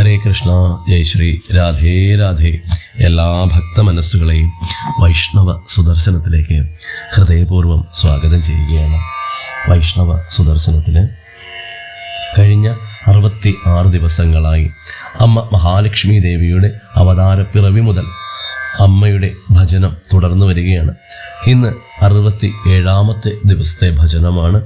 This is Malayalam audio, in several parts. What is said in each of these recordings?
ഹരേ കൃഷ്ണ ജയ് ശ്രീ രാധേ രാധേ. എല്ലാ ഭക്ത മനസ്സുകളെയും വൈഷ്ണവ സുദർശനത്തിലേക്ക് ഹൃദയപൂർവം സ്വാഗതം ചെയ്യുകയാണ്. വൈഷ്ണവ സുദർശനത്തിന് കഴിഞ്ഞ അറുപത്തി ആറ് ദിവസങ്ങളായി അമ്മ മഹാലക്ഷ്മി ദേവിയുടെ അവതാരപ്പിറവി മുതൽ അമ്മയുടെ ഭജനം തുടർന്നു വരികയാണ്. ഇന്ന് അറുപത്തി ഏഴാമത്തെ ദിവസത്തെ ഭജനമാണ്.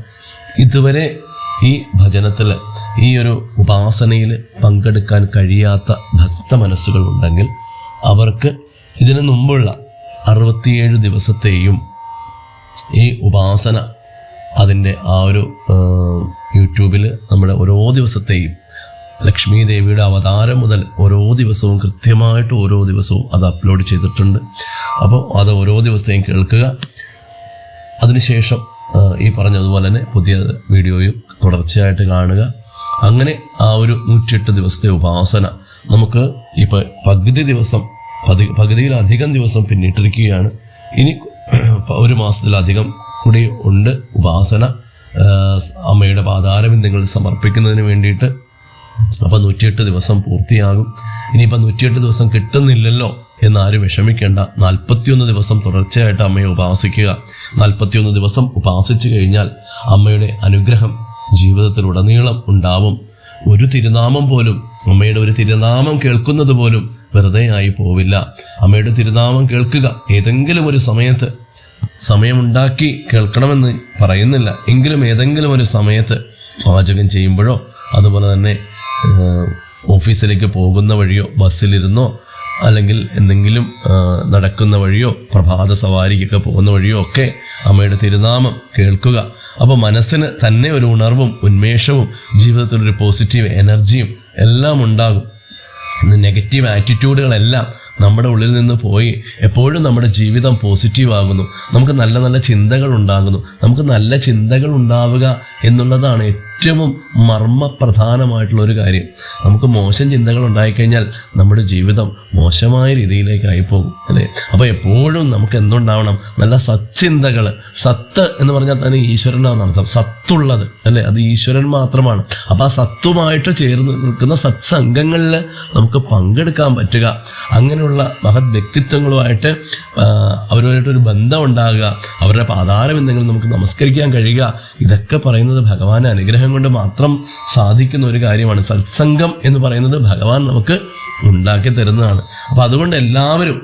ഇതുവരെ ഈ ഭജനത്തിൽ ഈ ഒരു ഉപാസനയിൽ പങ്കെടുക്കാൻ കഴിയാത്ത ഭക്ത മനസ്സുകൾ ഉണ്ടെങ്കിൽ അവർക്ക് ഇതിനു മുമ്പുള്ള അറുപത്തിയേഴ് ദിവസത്തെയും ഈ ഉപാസന അതിന്റെ ആ ഒരു യൂട്യൂബിൽ നമ്മുടെ ഓരോ ദിവസത്തെയും ലക്ഷ്മി ദേവിയുടെ അവതാരം മുതൽ ഓരോ ദിവസവും കൃത്യമായിട്ട് ഓരോ ദിവസവും അത് അപ്ലോഡ് ചെയ്തിട്ടുണ്ട്. അപ്പോൾ അത് ഓരോ ദിവസത്തെയും കേൾക്കുക. അതിനുശേഷം ഈ പറഞ്ഞതുപോലെ തന്നെ പുതിയ വീഡിയോയും തുടർച്ചയായിട്ട് കാണുക. അങ്ങനെ ആ ഒരു നൂറ്റിയെട്ട് ദിവസത്തെ ഉപാസന നമുക്ക് ഇപ്പോൾ പകുതി ദിവസം പതി പകുതിയിലധികം ദിവസം പിന്നിട്ടിരിക്കുകയാണ്. ഇനി ഒരു മാസത്തിലധികം കൂടി ഉണ്ട് ഉപാസന. അമ്മയുടെ പാതാരബിന്ദങ്ങൾ സമർപ്പിക്കുന്നതിന് വേണ്ടിയിട്ട് അപ്പം നൂറ്റിയെട്ട് ദിവസം പൂർത്തിയാകും. ഇനിയിപ്പോൾ നൂറ്റിയെട്ട് ദിവസം കിട്ടുന്നില്ലല്ലോ എന്നാരും വിഷമിക്കേണ്ട. നാൽപ്പത്തിയൊന്ന് ദിവസം തുടർച്ചയായിട്ട് അമ്മയെ ഉപാസിക്കുക. നാൽപ്പത്തിയൊന്ന് ദിവസം ഉപാസിച്ചു കഴിഞ്ഞാൽ അമ്മയുടെ അനുഗ്രഹം ജീവിതത്തിലുടനീളം ഉണ്ടാവും. ഒരു തിരുനാമം പോലും അമ്മയുടെ ഒരു തിരുനാമം കേൾക്കുന്നത് പോലും വെറുതെ ആയി പോവില്ല. അമ്മയുടെ തിരുനാമം കേൾക്കുക ഏതെങ്കിലും ഒരു സമയത്ത്. സമയമുണ്ടാക്കി കേൾക്കണമെന്ന് പറയുന്നില്ല. എങ്കിലും ഏതെങ്കിലും ഒരു സമയത്ത് പാചകം ചെയ്യുമ്പോഴോ അതുപോലെ തന്നെ ഓഫീസിലേക്ക് പോകുന്ന വഴിയോ ബസ്സിലിരുന്നോ അല്ലെങ്കിൽ എന്തെങ്കിലും നടക്കുന്ന വഴിയോ പ്രഭാത സവാരിക്കൊക്കെ പോകുന്ന വഴിയോ ഒക്കെ അമ്മയുടെ തിരുനാമം കേൾക്കുക. അപ്പോൾ മനസ്സിന് തന്നെ ഒരു ഉണർവും ഉന്മേഷവും ജീവിതത്തിലൊരു പോസിറ്റീവ് എനർജിയും എല്ലാം ഉണ്ടാകും. നെഗറ്റീവ് ആറ്റിറ്റ്യൂഡുകളെല്ലാം നമ്മുടെ ഉള്ളിൽ നിന്ന് പോയി എപ്പോഴും നമ്മുടെ ജീവിതം പോസിറ്റീവ് ആകുന്നു. നമുക്ക് നല്ല നല്ല ചിന്തകൾ ഉണ്ടാകുന്നു. നമുക്ക് നല്ല ചിന്തകൾ ഉണ്ടാവുക എന്നുള്ളതാണ് ഏറ്റവും മർമ്മപ്രധാനമായിട്ടുള്ള ഒരു കാര്യം. നമുക്ക് മോശം ചിന്തകൾ ഉണ്ടായിക്കഴിഞ്ഞാൽ നമ്മുടെ ജീവിതം മോശമായ രീതിയിലേക്കായി പോകും അല്ലേ? അപ്പോൾ എപ്പോഴും നമുക്ക് എന്തുണ്ടാവണം? നല്ല സച്ചിന്തകൾ സത്ത് എന്ന് പറഞ്ഞാൽ തന്നെ ഈശ്വരനാണ് അർത്ഥം. സത്തുള്ളത് അല്ലേ? അത് ഈശ്വരൻ മാത്രമാണ്. അപ്പോൾ ആ സത്തുമായിട്ട് ചേർന്ന് നിൽക്കുന്ന സത്സംഗങ്ങളിൽ നമുക്ക് പങ്കെടുക്കാൻ പറ്റുക. അങ്ങനെയുള്ള മഹത് വ്യക്തിത്വങ്ങളുമായിട്ട് അവരുമായിട്ടൊരു ബന്ധം ഉണ്ടാകുക. അവരുടെ പാതാരബന്ധങ്ങൾ നമുക്ക് നമസ്കരിക്കാൻ കഴിയുക. ഇതൊക്കെ പറയുന്നത് ഭഗവാന്റെ അനുഗ്രഹം കൊണ്ട് മാത്രം സാധിക്കുന്ന ഒരു കാര്യമാണ്. സത്സംഗം എന്ന് പറയുന്നത് ഭഗവാൻ നമുക്ക് ഉണ്ടാക്കി തരുന്നതാണ്. അപ്പോൾ അതുകൊണ്ട് എല്ലാവരും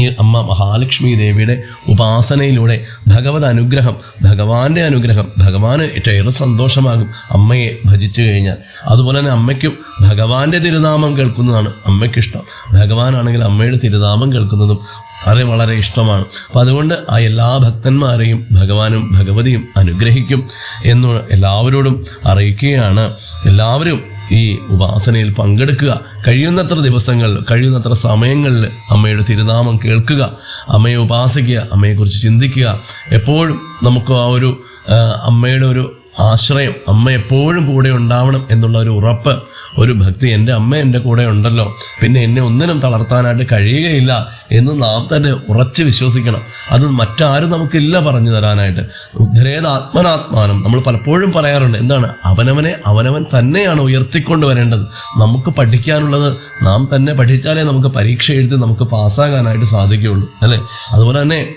ഈ അമ്മ മഹാലക്ഷ്മി ദേവിയുടെ ഉപാസനയിലൂടെ ഭഗവത് അനുഗ്രഹം ഭഗവാന്റെ അനുഗ്രഹം ഭഗവാന് ഏറ്റവും സന്തോഷമാകും അമ്മയെ ഭജിച്ചു കഴിഞ്ഞാൽ. അതുപോലെ തന്നെ അമ്മയ്ക്കും ഭഗവാന്റെ തിരുനാമം കേൾക്കുന്നതാണ് അമ്മയ്ക്കിഷ്ടം. ഭഗവാനാണെങ്കിൽ അമ്മയുടെ തിരുനാമം കേൾക്കുന്നതും വളരെ വളരെ ഇഷ്ടമാണ്. അപ്പം അതുകൊണ്ട് ആ എല്ലാ ഭക്തന്മാരെയും ഭഗവാനും ഭഗവതിയും അനുഗ്രഹിക്കും എന്ന് എല്ലാവരോടും അറിയിക്കുകയാണ്. എല്ലാവരും ഈ ഉപാസനയിൽ പങ്കെടുക്കുക. കഴിയുന്നത്ര ദിവസങ്ങൾ കഴിയുന്നത്ര സമയങ്ങളിൽ അമ്മയുടെ തിരുനാമം കേൾക്കുക അമ്മയെ ഉപാസിക്കുക അമ്മയെക്കുറിച്ച് ചിന്തിക്കുക. എപ്പോഴും നമുക്ക് ആ ഒരു അമ്മയുടെ ഒരു ആശ്രയം അമ്മ എപ്പോഴും കൂടെ ഉണ്ടാവണം എന്നുള്ള ഒരു ഉറപ്പ് ഒരു ഭക്തി എന്റെ അമ്മ എന്റെ കൂടെ ഉണ്ടല്ലോ. പിന്നെ എന്നെ ഒന്നിനും തളർത്താനായിട്ട് കഴിയുകയില്ല എന്ന് നാം തന്നെ ഉറച്ച് വിശ്വസിക്കണം. അത് മറ്റാരും നമുക്കില്ല പറഞ്ഞു തരാനായിട്ട്. ഉദ്ധരേത് ആത്മനാത്മാനം നമ്മൾ പലപ്പോഴും പറയാറുണ്ട്. എന്താണ്? അവനവനെ അവനവൻ തന്നെയാണ് ഉയർത്തിക്കൊണ്ട് വരേണ്ടത്. നമുക്ക് പഠിക്കാനുള്ളത് നാം തന്നെ പഠിച്ചാലേ നമുക്ക് പരീക്ഷ എഴുതി നമുക്ക് പാസ്സാകാനായിട്ട് സാധിക്കുകയുള്ളൂ. അല്ലേ? അതുപോലെ തന്നെ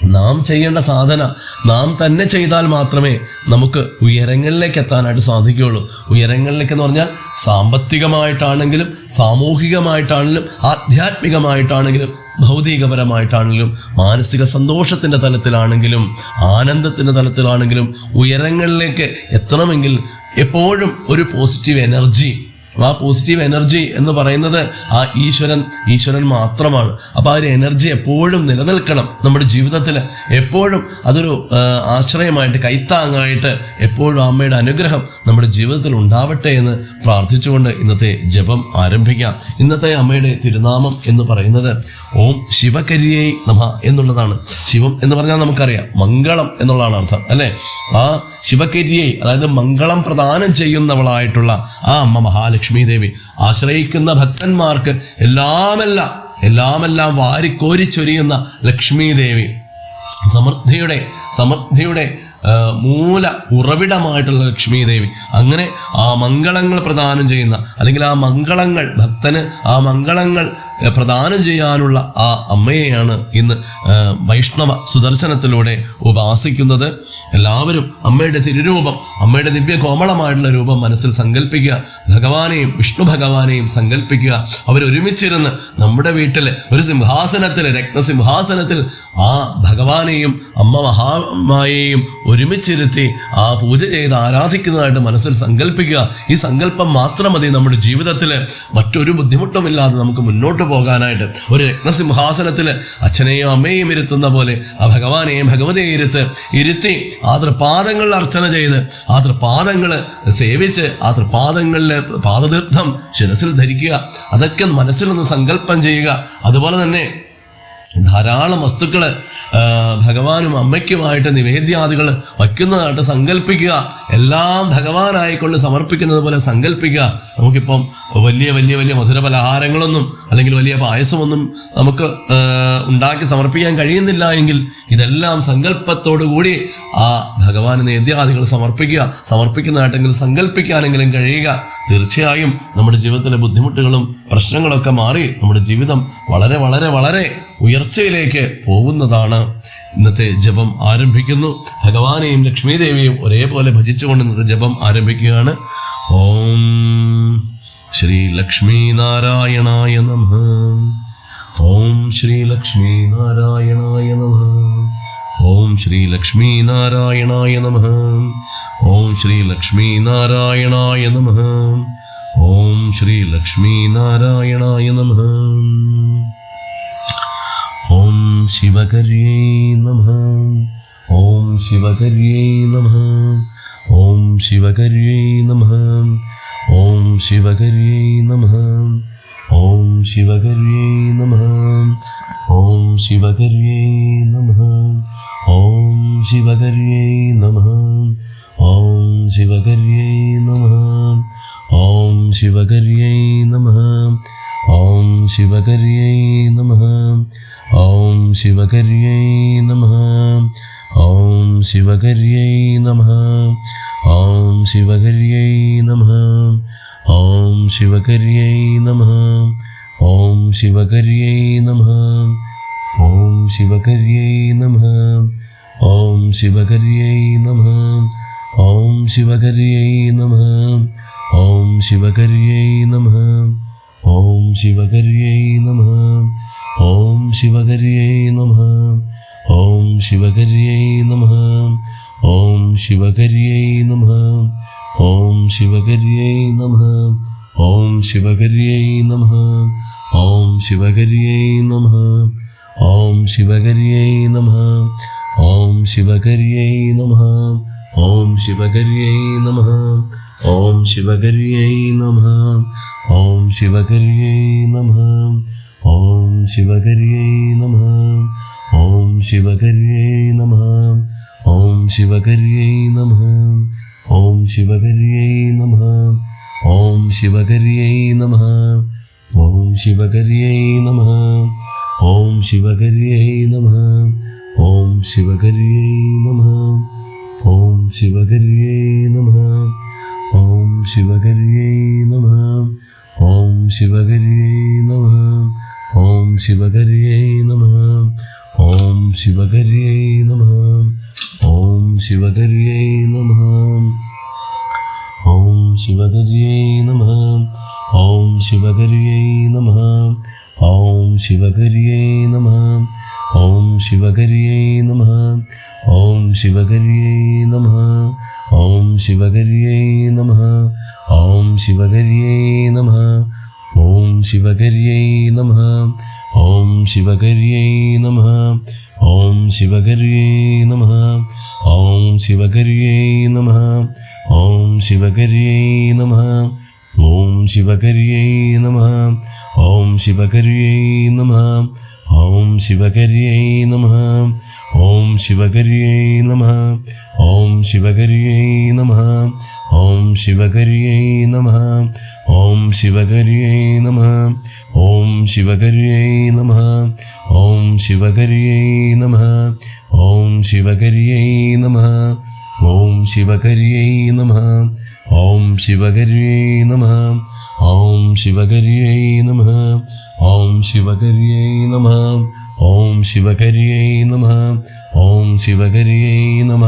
നാം ചെയ്യേണ്ട സാധന നാം തന്നെ ചെയ്താൽ മാത്രമേ നമുക്ക് ഉയരങ്ങളിലേക്ക് എത്താനായിട്ട് സാധിക്കുകയുള്ളൂ. ഉയരങ്ങളിലേക്ക് എന്ന് പറഞ്ഞാൽ സാമ്പത്തികമായിട്ടാണെങ്കിലും സാമൂഹികമായിട്ടാണെങ്കിലും ആധ്യാത്മികമായിട്ടാണെങ്കിലും ഭൗതികപരമായിട്ടാണെങ്കിലും മാനസിക സന്തോഷത്തിന്റെ തലത്തിലാണെങ്കിലും ആനന്ദത്തിന്റെ തലത്തിലാണെങ്കിലും ഉയരങ്ങളിലേക്ക് എത്തണമെങ്കിൽ എപ്പോഴും ഒരു പോസിറ്റീവ് എനർജി ആ പോസിറ്റീവ് എനർജി എന്ന് പറയുന്നത് ആ ഈശ്വരൻ ഈശ്വരൻ മാത്രമാണ്. അപ്പോൾ ആ ഒരു എനർജി എപ്പോഴും നിലനിൽക്കണം നമ്മുടെ ജീവിതത്തിൽ എപ്പോഴും അതൊരു ആശ്രയമായിട്ട് കൈത്താങ്ങായിട്ട് എപ്പോഴും അമ്മയുടെ അനുഗ്രഹം നമ്മുടെ ജീവിതത്തിൽ ഉണ്ടാവട്ടെ എന്ന് പ്രാർത്ഥിച്ചുകൊണ്ട് ഇന്നത്തെ ജപം ആരംഭിക്കാം. ഇന്നത്തെ അമ്മയുടെ തിരുനാമം എന്ന് പറയുന്നത് ഓം ശിവകരിയേ നമ എന്നുള്ളതാണ്. ശിവം എന്ന് പറഞ്ഞാൽ നമുക്കറിയാം മംഗളം എന്നുള്ളതാണ് അർത്ഥം അല്ലേ? ആ ശിവകരിയെ അതായത് മംഗളം പ്രദാനം ചെയ്യുന്നവളായിട്ടുള്ള ആ അമ്മ മഹാലക്ഷ്മി. ദേവി ആശ്രയിക്കുന്ന ഭക്തന്മാർക്ക് എല്ലാമെല്ലാം എല്ലാമെല്ലാം വാരിക്കോരിച്ചൊരിയുന്ന ലക്ഷ്മി ദേവി സമൃദ്ധിയുടെ സമൃദ്ധിയുടെ മൂല ഉറവിടമായിട്ടുള്ള ലക്ഷ്മി ദേവി അങ്ങനെ ആ മംഗളങ്ങൾ പ്രദാനം ചെയ്യുന്ന അല്ലെങ്കിൽ ആ മംഗളങ്ങൾ ഭക്തന് ആ മംഗളങ്ങൾ പ്രദാനം ചെയ്യാനുള്ള ആ അമ്മയെയാണ് ഇന്ന് വൈഷ്ണവ സുദർശനത്തിലൂടെ ഉപാസിക്കുന്നത്. എല്ലാവരും അമ്മയുടെ തിരുരൂപം അമ്മയുടെ ദിവ്യ കോമളമായിട്ടുള്ള രൂപം മനസ്സിൽ സങ്കല്പിക്കുക ഭഗവാനെയും വിഷ്ണു ഭഗവാനെയും സങ്കല്പിക്കുക അവരൊരുമിച്ചിരുന്ന് നമ്മുടെ വീട്ടിൽ ഒരു സിംഹാസനത്തിൽ രക്തസിംഹാസനത്തിൽ ആ ഭഗവാനെയും അമ്മ മഹാമായെയും ഒരുമിച്ചിരുത്തി ആ പൂജ ചെയ്ത് ആരാധിക്കുന്നതായിട്ട് മനസ്സിൽ സങ്കല്പിക്കുക ഈ സങ്കല്പം മാത്രം മതി നമ്മുടെ ജീവിതത്തിൽ മറ്റൊരു ബുദ്ധിമുട്ടുമില്ലാതെ നമുക്ക് മുന്നോട്ട് പോകാനായിട്ട്. ഒരു രത്നസിംഹാസനത്തിൽ അച്ഛനെയും അമ്മയെയും ഇരുത്തുന്ന പോലെ ആ ഭഗവാനെയും ഭഗവതിയെ ഇരുത്ത് ഇരുത്തി ആ തൃപാദങ്ങളിൽ അർച്ചന ചെയ്ത് ആ തൃപാദങ്ങൾ സേവിച്ച് ആ തൃപാദങ്ങളിലെ പാദതീർത്ഥം ശിരസിൽ ധരിക്കുക. അതൊക്കെ മനസ്സിലൊന്ന് സങ്കല്പം ചെയ്യുക. അതുപോലെ തന്നെ ധാരാളം വസ്തുക്കൾ ഭഗവാനും അമ്മയ്ക്കുമായിട്ട് നിവേദ്യാദികൾ വയ്ക്കുന്നതായിട്ട് സങ്കല്പിക്കുക. എല്ലാം ഭഗവാനായിക്കൊണ്ട് സമർപ്പിക്കുന്നത് പോലെ സങ്കല്പിക്കുക. നമുക്കിപ്പം വലിയ വലിയ വലിയ മധുര പലഹാരങ്ങളൊന്നും അല്ലെങ്കിൽ വലിയ പായസമൊന്നും നമുക്ക് ഉണ്ടാക്കി സമർപ്പിക്കാൻ കഴിയുന്നില്ല എങ്കിൽ ഇതെല്ലാം സങ്കല്പത്തോടു കൂടി ആ ഭഗവാന് നേദ്യാദികൾ സമർപ്പിക്കുക സമർപ്പിക്കുന്നതായിട്ടെങ്കിലും സങ്കല്പിക്കാനെങ്കിലും കഴിയുക. തീർച്ചയായും നമ്മുടെ ജീവിതത്തിലെ ബുദ്ധിമുട്ടുകളും പ്രശ്നങ്ങളൊക്കെ മാറി നമ്മുടെ ജീവിതം വളരെ വളരെ വളരെ ഉയർച്ചയിലേക്ക് പോകുന്നതാണ്. ഇന്നത്തെ ജപം ആരംഭിക്കുന്നു. ഭഗവാനെയും ലക്ഷ്മി ദേവിയും ഒരേപോലെ ഭജിച്ചുകൊണ്ട് ഇന്നത്തെ ജപം ആരംഭിക്കുകയാണ്. ഓം ശ്രീ ലക്ഷ്മി നാരായണായ നമ. ഓം ശ്രീ ലക്ഷ്മി നാരായണായ നമ. ഓം ശ്രീ ലക്ഷ്മി നാരായണായ നമ. ഓം ശ്രീ ലക്ഷ്മി നാരായണായ നമ. ഓം ശ്രീ ലക്ഷ്മി നാരായണായ നമ. ഓം ശിവകര്യേ നമ. ഓം ശിവകര്യേ നമ. ഓം ശിവകര്യേ നമ. ഓം ശിവകര്യേ നമ. ഓം ശിവകര്യേ നമ. ഓം ശിവകര്യേ നമ. ഓം ശിവകര്യേ നമ ഓം ശിവകര്യേ നമ ഓം ശിവകര്യേ നമ ഓം ശിവകര്യേ നമ ഓം ശിവകര്യേ നമ ഓം ശിവകര്യേ നമ ഓം ശിവകര്യേ നമ ഓം ശിവകര്യേ നമ ഓം ശിവകര്യേ നമ ഓം ശിവകര്യേ നമ ഓം ശിവകര്യേ നമ ഓം ശിവകര്യേ നമ ഓം ശിവകര്യേ നമ ഓം ശിവകര്യേ നമ ഓം ശിവകര്യേ നമ ഓം ശിവകര്യേ നമ ഓം ശിവകര്യേ നമ ഓം ശിവകര്യേ നമ ഓം ശിവകര്യേ നമ ഓം ശിവകര്യേ നമ ഓം ശിവകര്യേ നമ ഓം ശിവകര്യേ നമ ഓം ശിവകര്യേ നമ ഓം ശിവകര്യേ നമ ഓം ശിവകര്യേ നമ ഓം ശിവകര്യേ നമ ഓം ശിവകര്യേ നമ ഓം ശിവകര്യേ നമ ഓം ശിവകര്യേ നമ ഓം ശിവകര്യേ നമ ഓം ശിവകര്യേ നമ ഓം ശിവകര്യേ നമ ഓം ശിവകര്യേ നമ ഓം ശിവകര്യേ നമ ഓം ശിവകര്യേ നമ ഓം ശിവകര്യേ നമ ഓം ശിവകര്യേ നമ ഓം ശിവകര്യേ നമ ഓം ശിവകര്യേ നമ ഓം ശിവകര്യേ നമ ഓം ശിവകര്യേ നമ ഓം ശിവകര്യേ നമ ഓം ശിവകര്യേ നമ ഓം ശിവകര്യേ നമ ഓം ശിവകര്യേ നമ ഓം ശിവകര്യേ നമ ഓം ശിവകര്യേ നമ ഓം ശിവകര്യേ നമ ഓം ശിവകര്യേ നമ ഓം ശിവകര്യേ നമ ഓം ശിവകര്യേ നമ ॐ शिवकर्यै नमः ॐ शिवकर्यै नमः ॐ शिवकर्यै नमः ॐ शिवकर्यै नमः ॐ शिवकर्यै नमः ॐ शिवकर्यै नमः ॐ शिवकर्यै नमः ॐ शिवकर्यै नमः ॐ शिवकर्यै नमः ॐ शिवकर्यै नमः ॐ शिवकर्यै नमः ഓം ശിവകരിയൈ നമ ഓം ശിവകരിയൈ നമ ഓം ശിവകരിയൈ നമ ഓം ശിവകരിയൈ നമ ഓം ശിവകരിയൈ നമ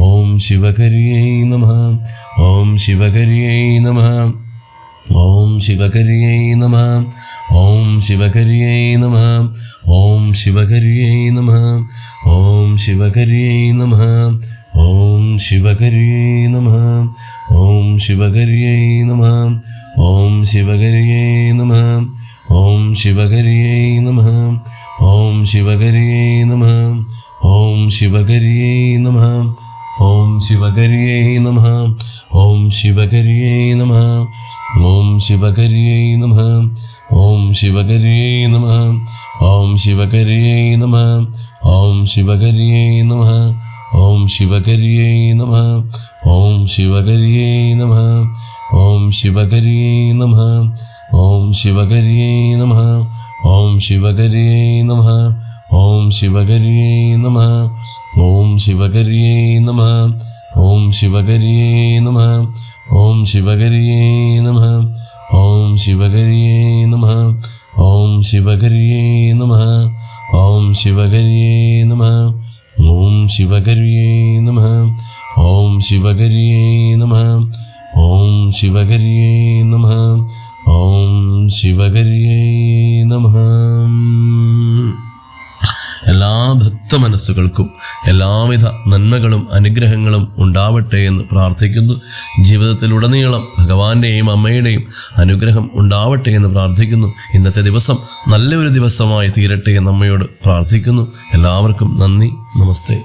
ഓം ശിവകരിയൈ നമ ഓം ശിവകരിയൈ നമ ഓം ശിവകരിയൈ നമ ഓം ശിവകരിയൈ നമ ഓം ശിവകരിയൈ നമ ഓം ശിവകരിയൈ നമ ഓം ശിവകരിയൈ നമ ഓം ശിവകരിയൈ നമ ഓം ശിവകരിയൈ നമ ഓം ശിവകരിയൈ നമ ഓം ശിവകരിയൈ നമ ഓം ശിവകരിയൈ നമ ഓം ശിവകരിയൈ നമ ഓം ശിവകരിയൈ നമ ഓം ശിവകരിയൈ നമ ഓം ശിവകരിയൈ നമ ഓം ശിവകരിയൈ നമ ഓം ശിവകരിയൈ നമ ഓം ശിവകരിയൈ നമ ഓം ശിവകരിയൈ നമ ഓം ശിവകരിയൈ നമ ഓം ശിവകരിയൈ നമ ഓം ശിവകരിയൈ നമ ഓം ശിവകരിയൈ നമ ഓം ശിവകരിയൈ നമ ഓം ശിവകരിയൈ നമ ഓം ശിവകരിയൈ നമ ഓം ശിവകരിയൈ നമ ഓം ശിവകരിയൈ നമ ഓം ശിവകരിയൈ നമ ഓം ശിവകര്യേ നമ. ഓം ശിവകര്യേ നമ. ഓം ശിവകര്യേ നമ. ഓം ശിവകര്യേ നമ. എല്ലാ ഭക്ത മനസ്സുകൾക്കും എല്ലാവിധ നന്മകളും അനുഗ്രഹങ്ങളും ഉണ്ടാവട്ടെ എന്ന് പ്രാർത്ഥിക്കുന്നു. ജീവിതത്തിലുടനീളം ഭഗവാന്റെയും അമ്മയുടെയും അനുഗ്രഹം ഉണ്ടാവട്ടെ എന്ന് പ്രാർത്ഥിക്കുന്നു. ഇന്നത്തെ ദിവസം നല്ലൊരു ദിവസമായി തീരട്ടെ എന്ന് അമ്മയോട് പ്രാർത്ഥിക്കുന്നു. എല്ലാവർക്കും നന്ദി. നമസ്തേ.